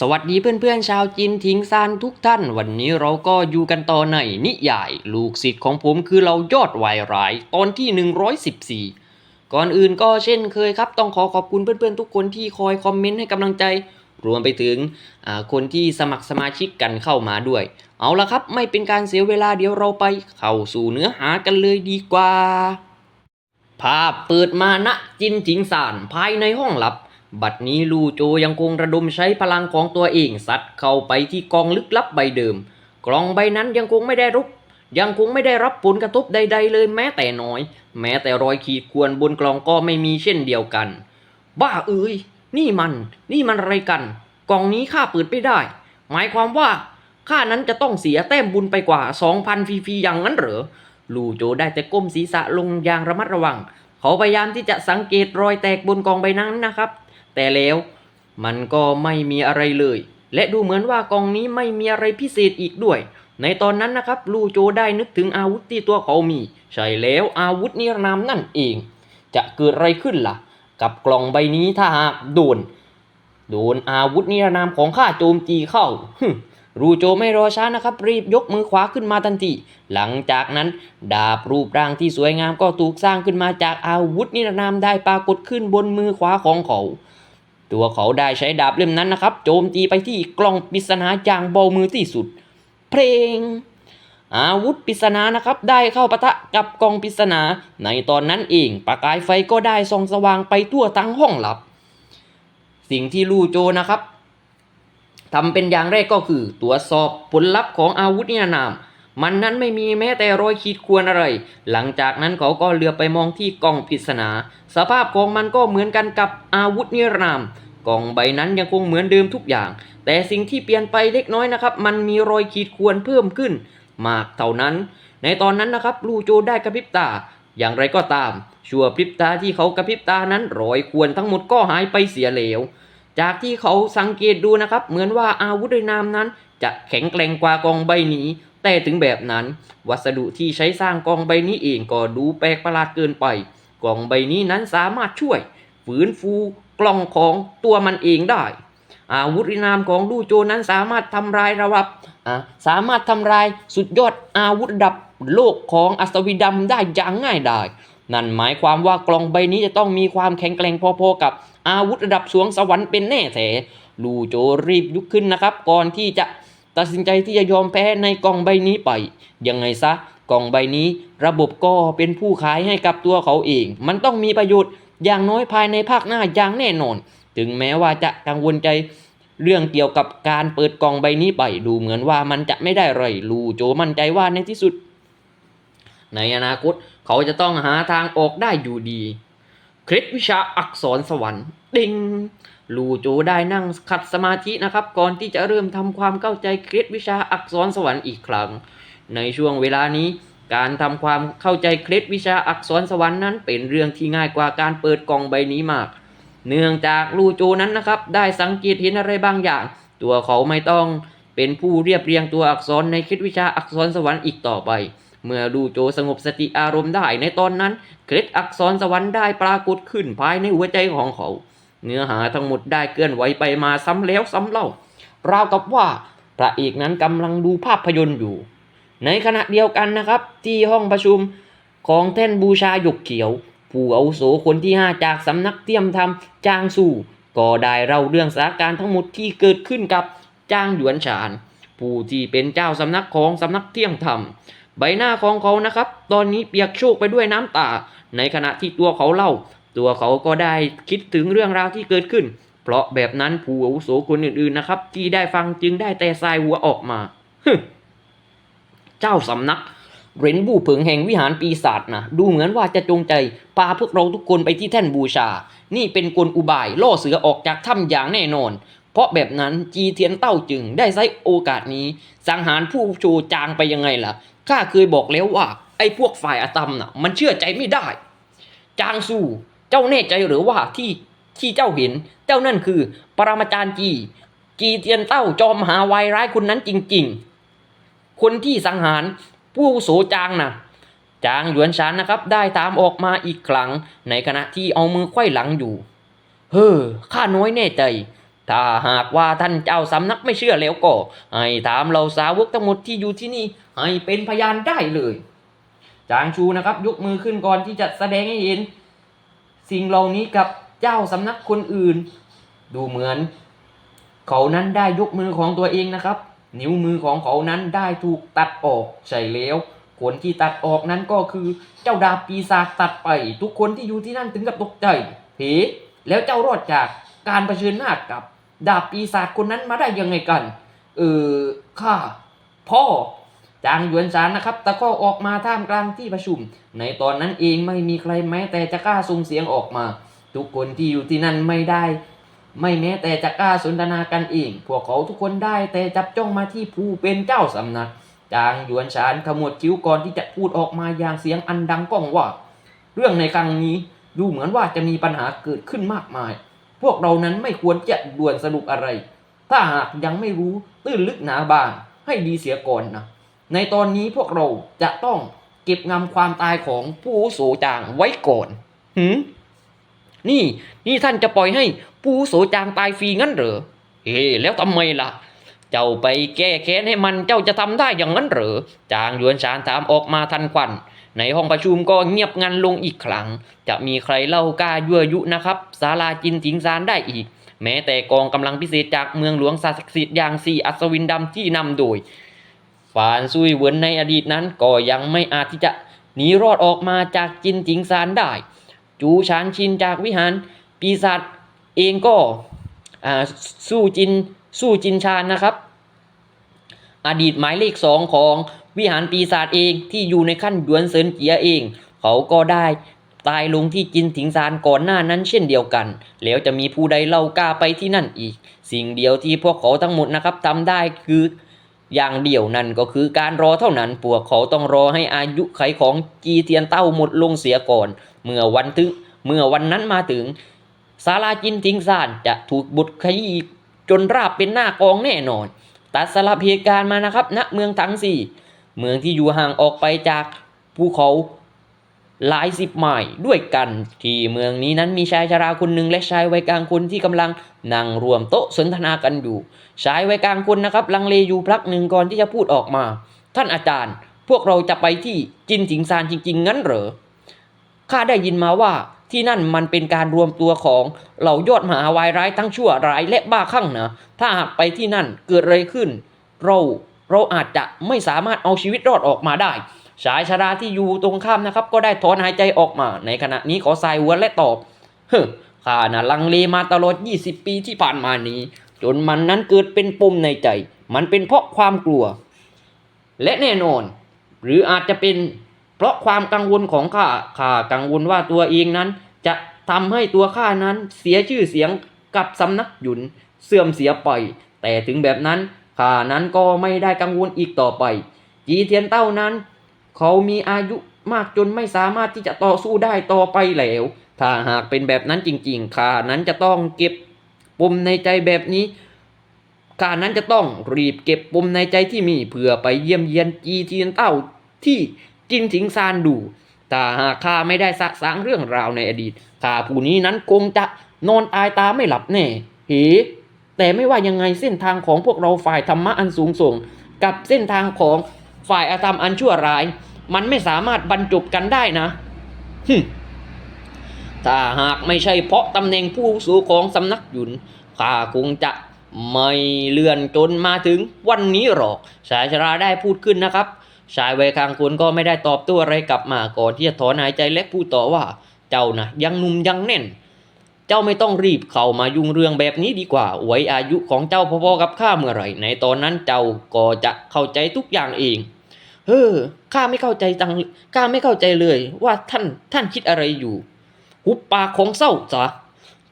สวัสดีเพื่อนๆชาวจีนทิ้งซานทุกท่าน วันนี้เราก็อยู่กันต่อในนิยาย ลูกศิษย์ของผมคือเรายอดวายร้าย ตอนที่ 114 ก่อนอื่นก็เช่นเคยครับ ต้องขอขอบคุณเพื่อนๆทุกคนที่คอยคอมเมนต์ให้กำลังใจ รวมไปถึงคนที่สมัครสมาชิกกันเข้ามาด้วย เอาละครับ ไม่เป็นการเสียเวลาเดี๋ยวเราไปเข้าสู่เนื้อหากันเลยดีกว่า ภาพเปิดมาณจินถิงสานภายในห้องลับ บัดนี้ลู่โจยังคงระดมใช้พลังของตัวเองซัดเข้าไปที่กองลึกลับใบเดิม กล่องใบนั้นยังคงไม่ได้รับยังคงไม่ได้รับผลกระทบใด ๆ เลยแม้แต่น้อย แม้แต่รอยขีดข่วนบนกล่องก็ไม่มีเช่นเดียวกัน บ้าเอ้ยนี่มัน นี่มันอะไรกัน กล่องนี้ข้าเปิดไม่ได้ หมายความว่าข้านั้นจะต้องเสียแต้มบุญไปกว่า 2,000ฟรีๆอย่างนั้นเหรอลูโจได้แต่ก้มศีรษะลงอย่างระมัดระวัง เขาพยายามที่จะสังเกตรอยแตกบนกองใบนั้นนะครับ แต่แล้วมันก็ไม่มีอะไรเลย และดูเหมือนว่ากองนี้ไม่มีอะไรพิเศษอีกด้วย ในตอนนั้นนะครับลูโจได้นึกถึงอาวุธที่ตัวเขามี ใช่แล้วอาวุธนิรนามนั่นเอง จะเกิดอะไรขึ้นล่ะ กับกล่องใบนี้ถ้าหากโดน โดนอาวุธนิรนามของข้าโจมตีเข้าฮึรูโจไม่รอช้านะครับ รีบยกมือขวาขึ้นมาทันทีหลังจากนั้น ดาบรูปร่างที่สวยงามก็ถูกสร้างขึ้นมาจากอาวุธนิรนามได้ปรากฏขึ้นบนมือขวาของเขา ตัวเขาได้ใช้ดาบเล่มนั้นนะครับ โจมตีไปที่กล่องปริศนาอย่างเบามือที่สุด เพลง อาวุธปริศนานะครับ ได้เข้าปะทะกับกล่องปริศนา ในตอนนั้นเอง ประกายไฟก็ได้ส่องสว่างไปทั่วทั้งห้องลับ สิ่งที่ลู่โจนะครับทำเป็นอย่างแรกก็คือ ตรวจสอบผลลัพธ์ของอาวุธนิรนาม มันนั้นไม่มีแม้แต่รอยขีดข่วนอะไร หลังจากนั้นเขาก็เลือไปมองที่กล่องปริศนา สภาพของมันก็เหมือนกันกับอาวุธนิรนาม กล่องใบนั้นยังคงเหมือนเดิมทุกอย่าง แต่สิ่งที่เปลี่ยนไปเล็กน้อยนะครับ มันมีรอยขีดข่วนเพิ่มขึ้น มากเท่านั้น ในตอนนั้นนะครับลูโจได้กระพริบตา อย่างไรก็ตาม ชั่วพริบตาที่เขากระพริบตานั้นรอยข่วนทั้งหมดก็หายไปเสียแล้วจากที่เขาสังเกตดูนะครับ เหมือนว่าอาวุธในนามนั้น จะแข็งแกร่งกว่ากองใบนี้ แต่ถึงแบบนั้น วัสดุที่ใช้สร้างกองใบนี้เองก็ดูแปลกประหลาดเกินไป กองใบนี้นั้นสามารถช่วยฝืนฟู กล่องของตัวมันเองได้อาวุธในนามของดูโจนั้นสามารถทำลายระดับอ่าสามารถทำลายสุดยอดอาวุธดับโลกของอัศวินดำได้อย่างง่ายดายนั่นหมายความว่ากล่องใบนี้จะต้องมีความแข็งแกร่งพอๆกับอาวุธระดับสวงสวรรค์เป็นแน่แท้ลูโจรีบลุกขึ้นนะครับ ก่อนที่จะตัดสินใจที่จะยอมแพ้ในกล่องใบนี้ไป ยังไงซะกล่องใบนี้ ระบบก็เป็นผู้ขายให้กับตัวเขาเอง มันต้องมีประโยชน์ อย่างน้อยภายในภาคหน้าอย่างแน่นอน ถึงแม้ว่าจะกังวลใจเรื่องเกี่ยวกับการเปิดกล่องใบนี้ไปดูเหมือนว่ามันจะไม่ได้ไรลูโจมั่นใจว่าในที่สุด ในอนาคตเขาจะต้องหาทางออกได้อยู่ดี เคล็ดวิชาอักษรสวรรค์ดิงลูโจได้นั่งขัดสมาธินะครับ ก่อนที่จะเริ่มทำความเข้าใจเคล็ดวิชาอักษรสวรรค์อีกครั้ง ในช่วงเวลานี้ การทำความเข้าใจเคล็ดวิชาอักษรสวรรค์นั้นเป็นเรื่องที่ง่ายกว่าการเปิดกล่องใบนี้มาก เนื่องจากลูโจนั้นนะครับ ได้สังเกตเห็นอะไรบางอย่าง ตัวเขาไม่ต้องเป็นผู้เรียบเรียงตัวอักษรในเคล็ดวิชาอักษรสวรรค์อีกต่อไป เมื่อลูโจสงบสติอารมณ์ได้ในตอนนั้น เคล็ดอักษรสวรรค์ได้ปรากฏขึ้นภายในหัวใจของเขา เนื้อหาทั้งหมดได้เคลื่อนไหวไปมาซ้ำแล้วซ้ำเล่าราวกับว่าพระเอกนั้นกำลังดูภาพยนตร์อยู่ ในขณะเดียวกันนะครับ ที่ห้องประชุมของแท่นบูชาหยกเขียว ผู้อาวุโสคนที่ 5 จากสำนักเทียมธรรมจางสู่ก็ได้เล่าเรื่องสถานการณ์ทั้งหมดที่เกิดขึ้นกับจางหยวนฉาน ผู้ที่เป็นเจ้าสำนักของสำนักเที่ยงธรรม ใบหน้าของเขานะครับ ตอนนี้เปียกโชกไปด้วยน้ำตา ในขณะที่ตัวเขาเล่า ตัวเขาก็ได้คิดถึงเรื่องราวที่เกิดขึ้น เพราะแบบนั้นผู้อาวุโสคนอื่นๆนะครับ ที่ได้ฟังจึงได้แต่สายหัวออกมาฮึ เจ้าสำนักเหรนบู่เผิงแห่งวิหารปีศาจนะดูเหมือนว่าจะจงใจพาพวกเราทุกคนไปที่แท่นบูชา นี่เป็นกลอุบายล่อเสือออกจากถ้ำอย่างแน่นอน เพราะแบบนั้นจีเทียนเต้าจึงได้ใช้โอกาสนี้ สังหารผู้โชจางไปยังไงล่ะข้าเคยบอกแล้วว่า ไอ้พวกฝ่ายอาตมน่ะ มันเชื่อใจไม่ได้ จางสู้เจ้าแน่ใจหรือว่าที่ที่เจ้าเห็น เจ้านั่นคือ ปรมาจารย์จี จีเทียนเต้าจอมหาวายร้ายคนนั้นจริง ๆ คนที่สังหารผู้โสจางนะจางหยวนชานนะครับ ได้ตามออกมาอีกครั้ง ในขณะที่เอามือไขว้หลังอยู่ เฮ้อข้าน้อยแน่ใจ ถ้าหากว่าท่านเจ้าสำนักไม่เชื่อแล้วก็ ให้ถามเราสาวกทั้งหมดที่อยู่ที่นี่ ให้เป็นพยานได้เลย จางชูนะครับ ยกมือขึ้นก่อนที่จะแสดงให้เห็น สิ่งเหล่านี้กับเจ้าสำนักคนอื่น ดูเหมือน เขานั้นได้ยกมือของตัวเองนะครับ นิ้วมือของเขานั้นได้ถูกตัดออกใช่แล้วคนที่ตัดออกนั้นก็คือเจ้าดาบปีศาจตัดไป ทุกคนที่อยู่ที่นั่นถึงกับตกใจเฮ้แล้วเจ้ารอดจากการเผชิญหน้ากับ ดาบปีศาจคนนั้นมาได้ยังไงกัน เออข้าพ่อจางหยวนสารนะครับตะก็ออกมาท่ามกลางที่ประชุม ในตอนนั้นเองไม่มีใครแม้แต่จะกล้าส่งเสียงออกมา ทุกคนที่อยู่ที่นั่นไม่ได้ ไม่แม้แต่จะกล้าสนทนากันเอง พวกเขาทุกคนได้แต่จับจ้องมาที่ผู้เป็นเจ้าสำนัก จางหยวนฉานขมวดคิ้วก่อนที่จะพูดออกมาอย่างเสียงอันดังก้องว่า เรื่องในครั้งนี้ดูเหมือนว่าจะมีปัญหาเกิดขึ้นมากมาย พวกเรานั้นไม่ควรจะด่วนสรุปอะไร ถ้าหากยังไม่รู้ตื้นลึกหนาบางให้ดีเสียก่อนนะ ในตอนนี้พวกเราจะต้องเก็บงำความตายของผู้อาวุโสจางไว้ก่อนหืม นี่ นี่ท่านจะปล่อยให้ผู้โสจางตายฟรีงั้นเหรอ เอ๊แล้วทำไมล่ะ เจ้าไปแก้แค้นให้มันเจ้าจะทำได้อย่างนั้นเหรอ จางยวนชานถามออกมาทันควัน ในห้องประชุมก็เงียบงันลงอีกครั้ง จะมีใครเล่ากล้ายั่วยุนะครับศาลาจินถิงซานได้อีก แม้แต่กองกำลังพิเศษจากเมืองหลวงศักสิทธิ์อย่างสีอัศวินดำที่นำโดยฟานซุยเวินในอดีตนั้นก็ยังไม่อาจที่จะหนีรอดออกมาจากจินถิงซานได้ จูชานชินจากวิหาร ปีศาจเองก็สู้จินสู้จินชานนะครับ อดีตหมายเลขสองของวิหารปีศาจเองที่อยู่ในขั้นหยวนเซินเจียเอง เขาก็ได้ตายลงที่จินถิงซานก่อนหน้านั้นเช่นเดียวกัน แล้วจะมีผู้ใดเล่ากล้าไปที่นั่นอีก สิ่งเดียวที่พวกเขาทั้งหมดนะครับทำได้คือ อย่างเดียวนั่นก็คือการรอเท่านั้นพวกเขาต้องรอให้อายุไขของจีเทียนเต้าหมดลงเสียก่อน เมื่อวันถึงเมื่อวันนั้นมาถึงศาลาจินทิงซานจะถูกบุดขยี้จนราบเป็นหน้ากองแน่นอน ตัดสลับเหตุการณ์มานะครับณเมืองทั้งสี่ เมืองที่อยู่ห่างออกไปจากภูเขา หลายสิบไมล์ด้วยกันที่เมืองนี้นั้นมีชายชราคนหนึ่งและชายวัยกลางคนที่กำลังนั่งรวมโต๊ะสนทนากันอยู่ ชายวัยกลางคนนะครับ ลังเลอยู่พักหนึ่งก่อนที่จะพูดออกมา ท่านอาจารย์ พวกเราจะไปที่จินถิงซานจริง ๆ งั้นเหรอข้าได้ยินมาว่าที่นั่นมันเป็นการรวมตัวของเหล่ายอดมหาวายร้ายทั้งชั่วร้ายและบ้าคลั่งนะถ้าหากไปที่นั่นเกิดอะไรขึ้น เราเราอาจจะไม่สามารถเอาชีวิตรอดออกมาได้ ชายชราที่อยู่ตรงข้ามนะครับ ก็ได้ถอนหายใจออกมา ในขณะนี้ขอสายหัวและตอบเฮ้ข้าน่ะลังเลมาตลอด 20 ปีที่ผ่านมานี้ จนมันนั้นเกิดเป็นปมในใจ มันเป็นเพราะความกลัว และแน่นอน หรืออาจจะเป็นเพราะความกังวลของข้าข้ากังวลว่าตัวเองนั้น จะทำให้ตัวข้านั้นเสียชื่อเสียงกับสำนักหยุนเสื่อมเสียไป แต่ถึงแบบนั้นข้านั้นก็ไม่ได้กังวลอีกต่อไป จีเทียนเต้านั้น เขามีอายุมากจนไม่สามารถที่จะต่อสู้ได้ต่อไปแล้ว ถ้าหากเป็นแบบนั้นจริงๆข้านั้นจะต้องเก็บปมในใจแบบนี้ข้านั้นจะต้องรีบเก็บปมในใจที่มีเพื่อไปเยี่ยมเยียนจีเทียนเต้าที่จินถิงซานดูถ้าหากข้าไม่ได้สะสางเรื่องราวในอดีตข้าผู้นี้นั้นคงจะนอนตายตาไม่หลับแน่เฮแต่ไม่ว่ายังไงเส้นทางของพวกเราฝ่ายธรรมะอันสูงส่ง กับเส้นทางของ ฝ่ายอาธรรมอันชั่วร้าย มันไม่สามารถบรรจบกันได้นะฮึถ้าหากไม่ใช่เพราะตำแหน่งผู้สูของสำนักหยุนข้าคงจะไม่เลื่อนจนมาถึงวันนี้หรอกชายชราได้พูดขึ้นนะครับ ชายวัยกลางคนก็ไม่ได้ตอบตัวอะไรกลับมาก่อนที่จะถอนหายใจและพูดต่อว่า เจ้านะยังหนุ่มยังแน่น เจ้าไม่ต้องรีบเข้ามายุ่งเรื่องแบบนี้ดีกว่าไว้อายุของเจ้าพอๆกับข้าเมื่อไหร่ในตอนนั้นเจ้าก็จะเข้าใจทุกอย่างเอง เฮ้อข้าไม่เข้าใจตังข้าไม่เข้าใจเลย ว่าท่านท่านคิดอะไรอยู่หุบปากของเศร้าจ้ะ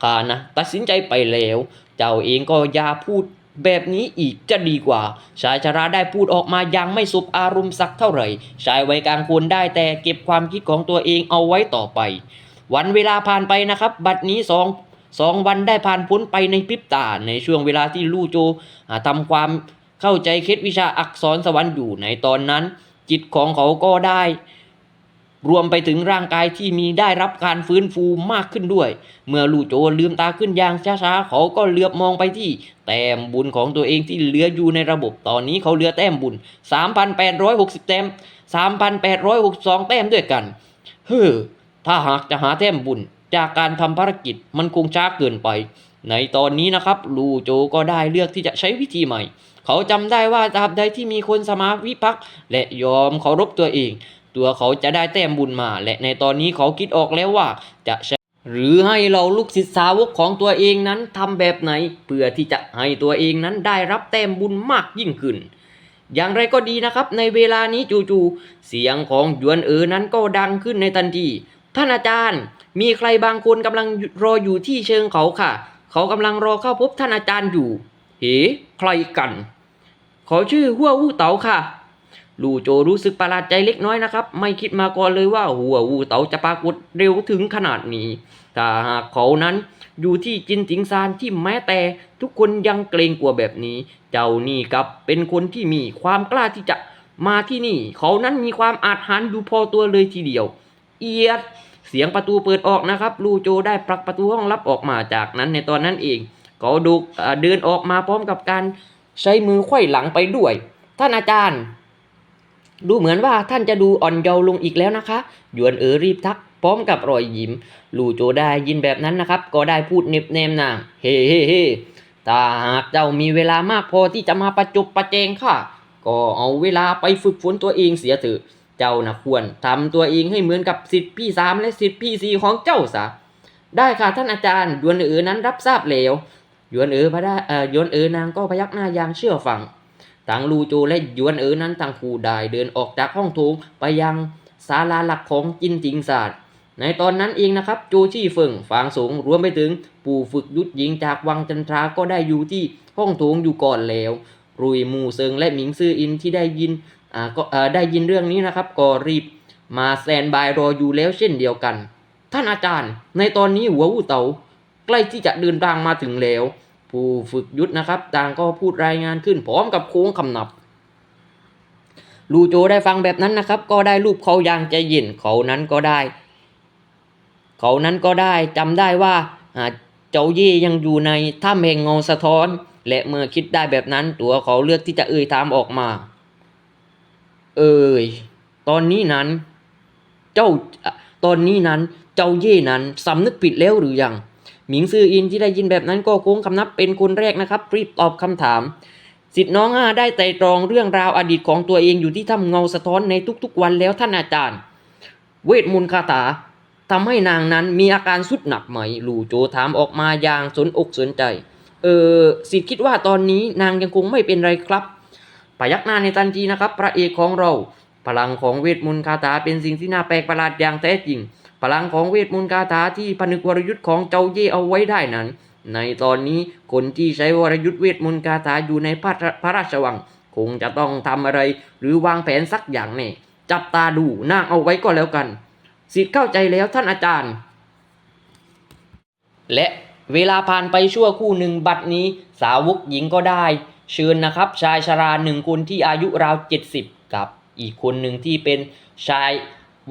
ข้านะตัดสินใจไปแล้ว เจ้าเองก็อย่าพูดแบบนี้อีกจะดีกว่า ชายชราได้พูดออกมายังไม่สุบอารมณ์สักเท่าไหร่ ชายวัยกลางคนได้แต่เก็บความคิดของตัวเองเอาไว้ต่อไป วันเวลาผ่านไปนะครับ บัดนี้สองสองวันได้ผ่านพ้นไปในพริบตา ในช่วงเวลาที่ลู่โจอ่าทำความ เข้าใจเคล็ดวิชาอักษรสวรรค์อยู่ในตอนนั้น จิตของเขาก็ได้ รวมไปถึงร่างกายที่มีได้รับการฟื้นฟูมากขึ้นด้วย เมื่อลู่โจลืมตาขึ้นอย่างช้าๆเขาก็เหลือบมองไปที่ แต้มบุญของตัวเองที่เหลืออยู่ในระบบตอนนี้เขาเหลือแต้มบุญ 3,860 แต้ม 3,862 แต้มด้วยกันเฮ้อถ้าหากจะหาแต้มบุญจากการทำภารกิจมันคงช้าเกินไป ในตอนนี้นะครับ ลูโจก็ได้เลือกที่จะใช้วิธีใหม่ เขาจำได้ว่าตราบใดที่มีคนสมาวิภักษ์และยอมเคารพตัวเอง ตัวเขาจะได้แต้มบุญมา และในตอนนี้เขาคิดออกแล้วว่าจะใช้หรือให้เราลูกศิษย์สาวกของตัวเองนั้นทำแบบไหน เพื่อที่จะให้ตัวเองนั้นได้รับแต้มบุญมากยิ่งขึ้น อย่างไรก็ดีนะครับ ในเวลานี้จู่ๆเสียงของหยวนเอ๋อนั้นก็ดังขึ้นในทันทีท่านอาจารย์ มีใครบางคนกำลังรออยู่ที่เชิงเขาค่ะ เขากำลังรอเข้าพบท่านอาจารย์อยู่ เฮ้ใครกันขาชื่อหัววูเต๋าค่ะ ลู่โจรู้สึกประหลาดใจเล็กน้อยนะครับ ไม่คิดมาก่อนเลยว่าหัววูเต๋าจะปรากฏเร็วถึงขนาดนี้ถ้าหากเขานั้นอยู่ที่จินติงซานที่แม้แต่ทุกคนยังเกรงกลัวแบบนี้ เจ้านี่กับเป็นคนที่มีความกล้าที่จะมาที่นี่ เขานั้นมีความอาจหาญอยู่พอตัวเลยทีเดียว เอียดเสียงประตูเปิดออกนะครับ ลูโจได้ผลักประตูห้องลับออกมาจากนั้นในตอนนั้นเอง เขาดูเอ่อเดินออกมาพร้อมกับการใช้มือไขว้หลังไปด้วย ท่านอาจารย์ ดูเหมือนว่าท่านจะดูอ่อนเยาว์ลงอีกแล้วนะคะ หยวนเอ๋อรีบทัก พร้อมกับรอยยิ้ม ลู่โจได้ยินแบบนั้นนะครับ ก็ได้พูดเน็บแนมนาง เฮ้เฮ้เฮ้ถ้าหากเจ้ามีเวลามากพอที่จะมาประจบประแจงข้าก็เอาเวลาไปฝึกฝนตัวเองเสียเถอะ เจ้านะควรทำตัวเองให้เหมือนกับสิทธิพี่สามและสิทธิพี่สี่ของเจ้าซะ ได้ค่ะท่านอาจารย์หยวนเอ๋อนั้นรับทราบแล้ว ยวนเอ๋อพระได้เอ่อยวนเอ๋อนางก็พยักหน้าอย่างเชื่อฟังต่างลูโจและยวนเอ๋อนั้นต่างคู่ได้เดินออกจากห้องโถงไปยังศาลาหลักของจินจิงศาสตร์ ในตอนนั้นเองนะครับโจชี่เฟิงฟางสงรวมไปถึงปู่ฝึกยุทธหญิงจากวังจันทราก็ได้อยู่ที่ห้องโถงอยู่ก่อนแล้วรุยมูเซิงและหมิงซื่ออินที่ได้ยินอ่าก็เอ่อได้ยินเรื่องนี้นะครับก็รีบมาแซนบายรออยู่แล้วเช่นเดียวกัน ท่านอาจารย์ ในตอนนี้หัววูเตา ใกล้ที่จะเดินทางมาถึงแล้ว ผู้ฝึกยุทธนะครับ ต่างก็พูดรายงานขึ้นพร้อมกับโค้งคำนับ ลูโจได้ฟังแบบนั้นนะครับ ก็ได้รูปเขาอย่างใจเย็นเขานั้นก็ได้ เขานั้นก็ได้จำได้ว่าเจ้าเย่ยังอยู่ในถ้ำแห่งเงาสะท้อน และเมื่อคิดได้แบบนั้น ตัวเขาเลือกที่จะเอ่ยถามออกมา เอ่ยตอนนี้นั้น เจ้าตอนนี้นั้น เจ้าเย่นั้นสำนึกผิดแล้วหรือยัง หมิงซื่ออินที่ได้ยินแบบนั้นก็โค้งคำนับเป็นคนแรกนะครับรีบตอบคำถามสิทธิ์น้องอาได้ไตร่ตรองเรื่องราวอดีตของตัวเองอยู่ที่ถ้ำเงาสะท้อนในทุกๆวันแล้วท่านอาจารย์ เวทมนต์คาถาทำให้นางนั้นมีอาการสุดหนักไหมหลู่โจถามออกมาอย่างสนอกสนใจ เออสิทธิ์คิดว่าตอนนี้นางยังคงไม่เป็นไรครับพยักหน้าในทันทีนะครับ พระเอกของเรา พลังของเวทมนต์คาถาเป็นสิ่งที่น่าแปลกประหลาดอย่างแท้จริง พลังของเวทมนต์คาถาที่ผนึกวรยุทธ์ของเจ้าเย่เอาไว้ได้นั้น ในตอนนี้คนที่ใช้วรยุทธ์เวทมนต์คาถาอยู่ในพระพระราชวัง คงจะต้องทำอะไร หรือวางแผนสักอย่างแน่จับตาดูนางเอาไว้ก็แล้วกันสิทธิ์เข้าใจแล้วท่านอาจารย์ และเวลาผ่านไปชั่วคู่หนึ่งบัดนี้สาวกหญิงก็ได้ เชิญนะครับ ชายชราหนึ่งคนที่อายุราวเจ็ดสิบกับ อีกคนหนึ่งที่เป็นชาย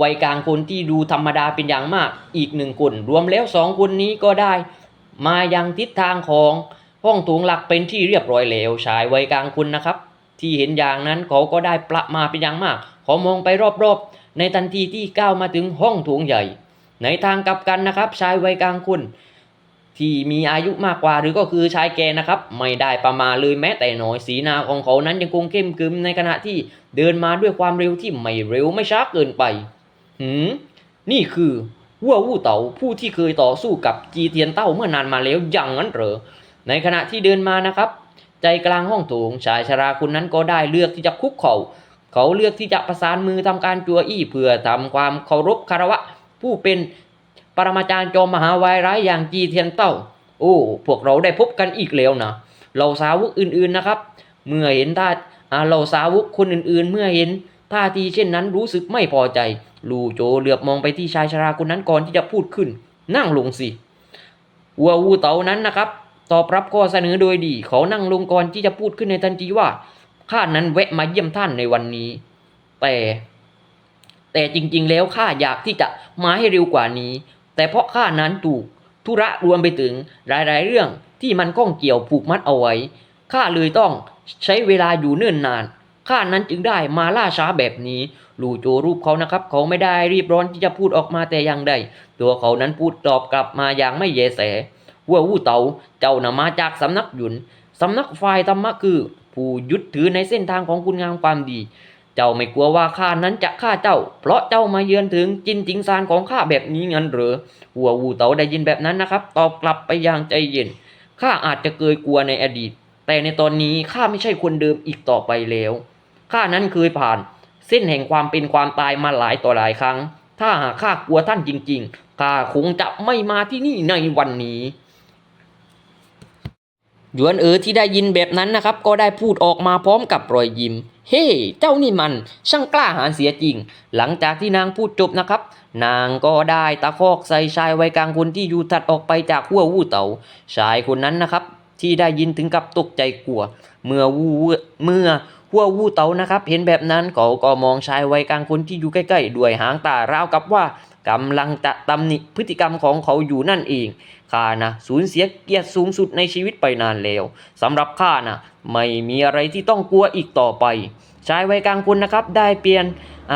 วัยกลางคนที่ดูธรรมดาเป็นอย่างมากอีกหนึ่งคนรวมแล้วสองคนนี้ก็ได้ มายังทิศทางของห้องโถงหลักเป็นที่เรียบร้อยแล้วชายวัยกลางคนนะครับ ที่เห็นอย่างนั้นเขาก็ได้ประมาเป็นอย่างมากเขามองไปรอบๆ ในทันทีที่ก้าวมาถึงห้องโถงใหญ่ ในทางกลับกันนะครับ ชายวัยกลางคนที่มีอายุมากกว่าหรือก็คือชายแก่นะครับ ไม่ได้ประมาเลยแม้แต่น้อยสีหน้าของเขานั้นยังคงเข้มขรึมในขณะที่เดินมาด้วยความเร็วที่ไม่เร็วไม่ช้าเกินไป หืมนี่คือวัววู่เต๋าผู้ที่เคยต่อสู้กับจีเทียนเต้าเมื่อนานมาแล้วอย่างนั้นเหรอในขณะที่เดินมานะครับ ใจกลางห้องโถงชายชราคนนั้นก็ได้เลือกที่จะคุกเข่า เขาเลือกที่จะประสานมือทำการจัวอี้เพื่อทำความเคารพคารวะ ผู้เป็นปรมาจารย์จอมมหาวายร้ายอย่างจีเทียนเต้า โอ้พวกเราได้พบกันอีกแล้วนะเราสาวกอื่นๆนะครับ เมื่อเห็นท่าอ่าเราสาวกคนอื่นๆ เมื่อเห็น ท่าทีเช่นนั้นรู้สึกไม่พอใจ ลูโจเหลือบมองไปที่ชายชราคนนั้นก่อนที่จะพูดขึ้น นั่งลงสิวัววูเตานั้นนะครับ ตอบรับข้อเสนอโดยดี เขานั่งลงก่อนที่จะพูดขึ้นในทันทีว่าข้านั้นแวะมาเยี่ยมท่านในวันนี้ แต่ แต่จริงๆ แล้วข้าอยากที่จะมาให้เร็วกว่านี้ แต่เพราะข้านั้นถูกธุระรวมไปถึงหลายๆ เรื่องที่มันก้องเกี่ยวผูกมัดเอาไว้ข้าเลยต้องใช้เวลาอยู่เนิ่นนาน ข้านั้นจึงได้มาล่าช้าแบบนี้ลู่โจรูปเขานะครับ เขาไม่ได้รีบร้อนที่จะพูดออกมาแต่อย่างใดตัวเขานั้นพูดตอบกลับมาอย่างไม่เยแสหัววู้เตาเจ้านะมาจากสำนักหยุนสำนักฝ่ายธรรมะคือ ผู้ยึดถือในเส้นทางของคุณงามความดี เจ้าไม่กลัวว่าข้านั้นจะฆ่าเจ้า เพราะเจ้ามาเยือนถึงจินจิงซานของข้าแบบนี้งั้นหรือหัววูเต๋าได้ยินแบบนั้นนะครับ ตอบกลับไปอย่างใจเย็นข้าอาจจะเคยกลัวในอดีต แต่ในตอนนี้ข้าไม่ใช่คนเดิมอีกต่อไปแล้ว ข้านั้นเคยผ่าน เส้นแห่งความเป็นความตายมาหลายต่อหลายครั้ง ถ้าหากข้ากลัวท่านจริงๆข้าคงจะไม่มาที่นี่ในวันนี้หยวนเอ๋อที่ได้ยินแบบนั้นนะครับ ก็ได้พูดออกมาพร้อมกับรอยยิ้ม เฮ้เจ้านี่มัน ช่างกล้าหาญเสียจริง หลังจากที่นางพูดจบนะครับ นางก็ได้ตะคอกใส่ชายวัยกลางคนที่อยู่ถัดออกไปจากหัววู่เตาชายคนนั้นนะครับ ที่ได้ยินถึงกับตกใจกลัว เมื่อวูเมื่อ หัววูเตานะครับเห็นแบบนั้นเขาก็มองชายวัยกลางคนที่อยู่ใกล้ๆด้วยหางตาราวกับว่ากำลังจะตำหนิพฤติกรรมของเขาอยู่นั่นเองข้านะสูญเสียเกียรติสูงสุดในชีวิตไปนานแล้วสำหรับข้านะไม่มีอะไรที่ต้องกลัวอีกต่อไป ชายวัยกลางคนนะครับได้เปลี่ยน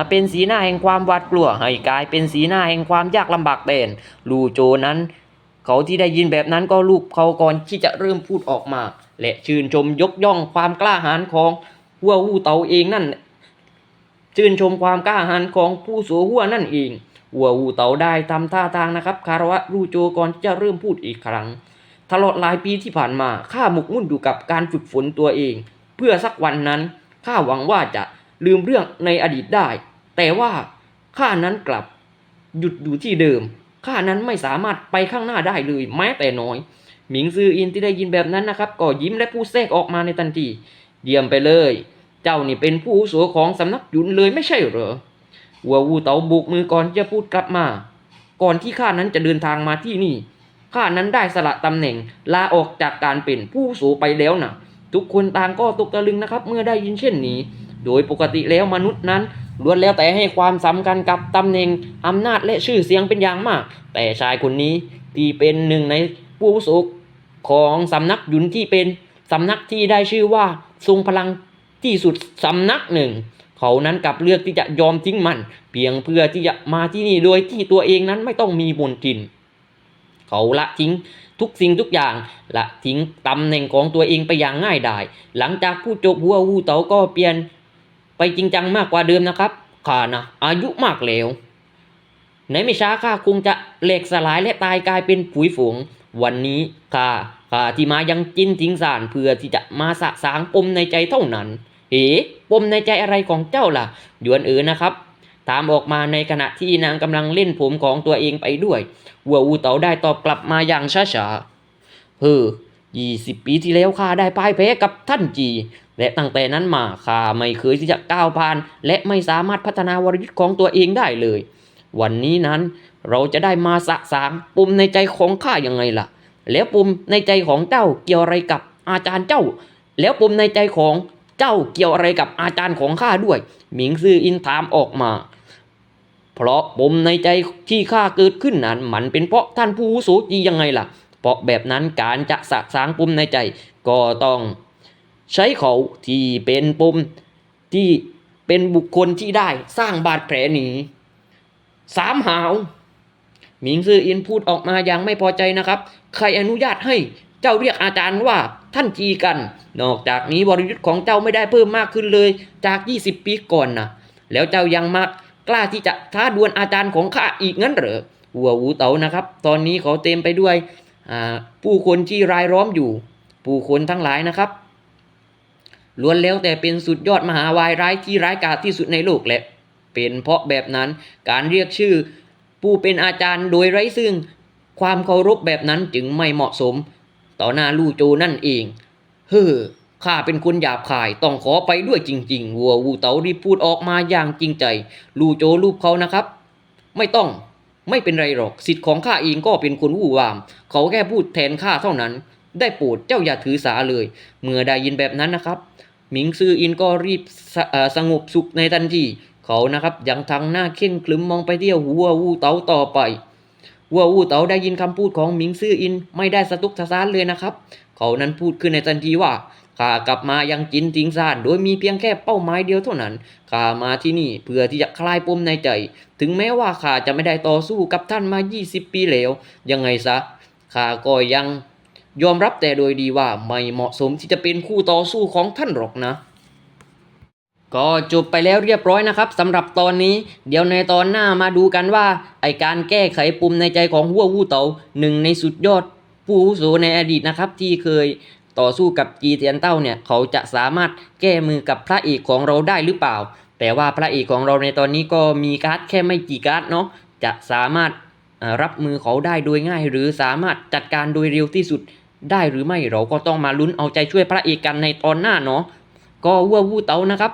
เป็นสีหน้าแห่งความหวาดกลัวให้กลายเป็นสีหน้าแห่งความยากลำบากแดนลูโจนั้น เขาที่ได้ยินแบบนั้นก็ลูบเขาก่อนที่จะเริ่มพูดออกมา และชื่นชมยกย่องความกล้าหาญของ หัววูเตาเองนั่นชื่นชมความกล้าหาญของผู้สูหัวนั่นเองหัววูเตาได้ทำท่าทางนะครับ คารวะรูโจก่อนจะเริ่มพูดอีกครั้ง ตลอดหลายปีที่ผ่านมาข้าหมกมุ่นอยู่กับการฝึกฝนตัวเอง เพื่อสักวันนั้นข้าหวังว่าจะลืมเรื่องในอดีตได้ แต่ว่าข้านั้นกลับ หยุดอยู่ที่เดิมข้านั้นไม่สามารถไปข้างหน้าได้เลยแม้แต่น้อย หมิงซืออินที่ได้ยินแบบนั้นนะครับ ก็ยิ้มและพูดแทรกออกมาในทันที เยี่ยมไปเลย เจ้านี่เป็นผู้อาวุโสของสำนักหยุนเลยไม่ใช่เหรอหัววูเต๋าบุกมือก่อนจะพูดกลับมา ก่อนที่ข้านั้นจะเดินทางมาที่นี่ข้านั้นได้สละตำแหน่งลาออกจากการเป็นผู้อาวุโสไปแล้วนะทุกคนต่างก็ตกตะลึงนะครับ เมื่อได้ยินเช่นนี้ โดยปกติแล้วมนุษย์นั้นล้วนแล้วแต่ให้ความสำคัญกับตำแหน่งอำนาจและชื่อเสียงเป็นอย่างมาก แต่ชายคนนี้ที่เป็นหนึ่งในผู้อาวุโสของสำนักหยุนที่เป็นสำนักที่ได้ชื่อว่า ทรงพลังที่สุดสำนักหนึ่ง เขานั้นกลับเลือกที่จะยอมทิ้งมัน เพียงเพื่อที่จะมาที่นี่โดยที่ตัวเองนั้นไม่ต้องมีบนทิน เขาละทิ้งทุกสิ่งทุกอย่างละทิ้งตำแหน่งของตัวเองไปอย่างง่ายดาย หลังจากผู้จบหัววูเต๋าก็เปลี่ยนไปจริงจังมากกว่าเดิมนะครับข้านะอายุมากแล้วในไม่ช้าข้าคงจะเหล็กสลายและตายกลายเป็นผุยฝงวันนี้ข้า ข้าที่มายังจินทิงสารเพื่อที่จะมาสะสางปมในใจเท่านั้น เอ๋ปมในใจอะไรของเจ้าล่ะหยวนเอ๋อนะครับตามออกมาในขณะที่นางกำลังเล่นผมของตัวเองไปด้วยวัวอูเต๋าได้ตอบกลับมาอย่างช้าๆเฮ้อยี่สิบปีที่แล้วข้าได้พ่ายแพ้กับท่านจี และตั้งแต่นั้นมาข้าไม่เคยที่จะก้าวผ่าน และไม่สามารถพัฒนาวรยุทธ์ของตัวเองได้เลย วันนี้นั้นเราจะได้มาสะสางปมในใจของข้ายังไงล่ะ แล้วปุ่มในใจของเจ้าเกี่ยวอะไรกับอาจารย์เจ้า แล้วปุ่มในใจของเจ้าเกี่ยวอะไรกับอาจารย์ของข้าด้วย หมิงซื่ออินถามออกมา เพราะปมในใจที่ข้าเกิดขึ้นนั้นมันเป็นเพราะท่านผู้วุโสจียังไงล่ะ เพราะแบบนั้นการจะสะสางปมในใจก็ต้อง ใช้เขาที่เป็นปมที่เป็นบุคคลที่ได้สร้างบาดแผลนี้สามหาว หมิงซื่ออินพูดออกมาอย่างไม่พอใจนะครับ ใครอนุญาตให้เจ้าเรียกอาจารย์ว่าท่านจีกัน นอกจากนี้วรยุทธ์ของเจ้าไม่ได้เพิ่มมากขึ้นเลยจาก 20 ปีก่อนนะแล้วเจ้ายังมากล้าที่จะท้าดวลอาจารย์ของข้าอีกงั้นเหรอหัวหูเต๋านะครับ ตอนนี้เขาเต็มไปด้วยผู้คนที่รายล้อมอยู่ ผู้คนทั้งหลายนะครับล้วนแล้วแต่เป็นสุดยอดมหาวายร้ายที่ร้ายกาจที่สุดในโลกแหละ เป็นเพราะแบบนั้นการเรียกชื่อ ผู้เป็นอาจารย์โดยไร้ซึ่ง ความเคารพแบบนั้นจึงไม่เหมาะสม ต่อหน้าลู่โจนั่นเอง เฮ้อข้าเป็นคนหยาบคายต้องขอไปด้วยจริง ๆ วัววูเต๋ารีบพูดออกมาอย่างจริงใจ ลู่โจรูปเขานะครับ ไม่ต้องไม่เป็นไรหรอก สิทธิ์ของข้าเองก็เป็นคนวู่วาม เขาแค่พูดแทนข้าเท่านั้น ได้โปรดเจ้าอย่าถือสาเลย เมื่อได้ยินแบบนั้นนะครับ หมิงซืออินก็รีบสสงบสุขในทันทีเขานะครับยังทางหน้าเข่งคลึมมองไปที่หัววูเต๋าต่อไป หัววูเต๋าได้ยินคำพูดของหมิงซื่ออินไม่ได้สะตุกสะท้านเลยนะครับ เขานั้นพูดขึ้นในทันทีว่าข้ากลับมายังจินทิงซาน โดยมีเพียงแค่เป้าหมายเดียวเท่านั้นข้ามาที่นี่เพื่อที่จะคลายปมในใจ ถึงแม้ว่าข้าจะไม่ได้ต่อสู้กับท่านมา 20 ปีแล้ว ยังไงซะข้าก็ยังยอมรับแต่โดยดีว่าไม่เหมาะสมที่จะเป็นคู่ต่อสู้ของท่านหรอกนะ ก็จบไปแล้วเรียบร้อยนะครับสำหรับตอนนี้เดี๋ยวในตอนหน้ามาดูกันว่า ไอการแก้ไขปุ่มในใจของหัววูเตาหนึ่งในสุดยอด ผู้อาวุโสในอดีตนะครับ ที่เคยต่อสู้กับจีเทียนเต้าเนี่ยเขาจะสามารถแก้มือกับพระเอกของเราได้หรือเปล่า แต่ว่าพระเอกของเราในตอนนี้ก็มีการ์ดแค่ไม่กี่การ์ดเนาะจะสามารถรับมือเขาได้โดยง่าย หรือสามารถจัดการโดยเร็วที่สุดได้หรือไม่เราก็ต้องมาลุ้นเอาใจช่วยพระเอกกันในตอนหน้าเนาะก็วัววู้เตานะครับ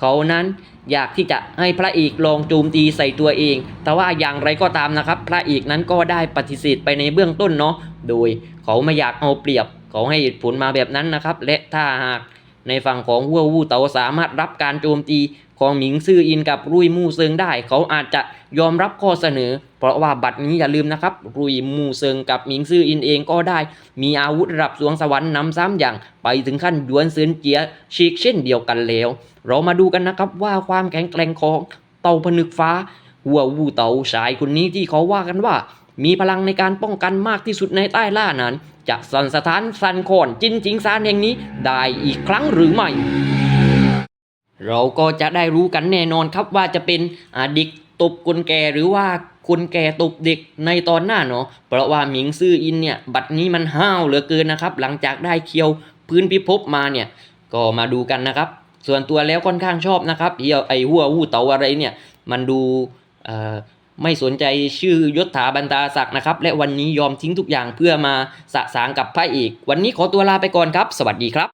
เขานั้นอยากที่จะให้พระเอกลองโจมตีใส่ตัวเอง แต่ว่าอย่างไรก็ตามนะครับ พระเอกนั้นก็ได้ปฏิเสธไปในเบื้องต้นเนาะ โดยเขาไม่อยากเอาเปรียบ เขาให้เหตุผลมาแบบนั้นนะครับ และถ้าหากในฝั่งของหัววูเตาสามารถรับการโจมตีของหมิงซื่ออินกับรุยมู่เซิงได้ เขาอาจจะยอมรับข้อเสนอ เพราะว่าบัตรนี้อย่าลืมนะครับ รุยมู่เซิงกับหมิงซื่ออินเองก็ได้ มีอาวุธระดับสวงสวรรค์นำซ้ำอย่าง ไปถึงขั้นยวนเซินเจียฉีกเช่นเดียวกันแล้ว เรามาดูกันนะครับว่าความแข็งแกร่งของเต่าผนึกฟ้า หัววูเต่าชายคนนี้ที่เขาว่ากันว่า มีพลังในการป้องกันมากที่สุดในใต้ล่านั้น จะสั่นสถานสันคอนจินจิงซานแห่งนี้ได้อีกครั้งหรือไม่ เราก็จะได้รู้กันแน่นอนครับว่าจะเป็นอ่าเด็กตบคนแก่หรือว่าคนแก่ตบเด็กในตอนหน้าเนาะเพราะว่าหมิงซื่ออินเนี่ยบัดนี้มันห้าวเหลือเกินนะครับ หลังจากได้เคียวพื้นพิภพมาเนี่ยก็มาดูกันนะครับ ส่วนตัวแล้วค่อนข้างชอบนะครับเฮียไอหัววูเต๋าอะไรเนี่ยมันดูไม่สนใจชื่อยศถาบรรดาศักดิ์นะครับ และวันนี้ยอมทิ้งทุกอย่างเพื่อมาสะสางกับพระเอก วันนี้ขอตัวลาไปก่อนครับ สวัสดีครับ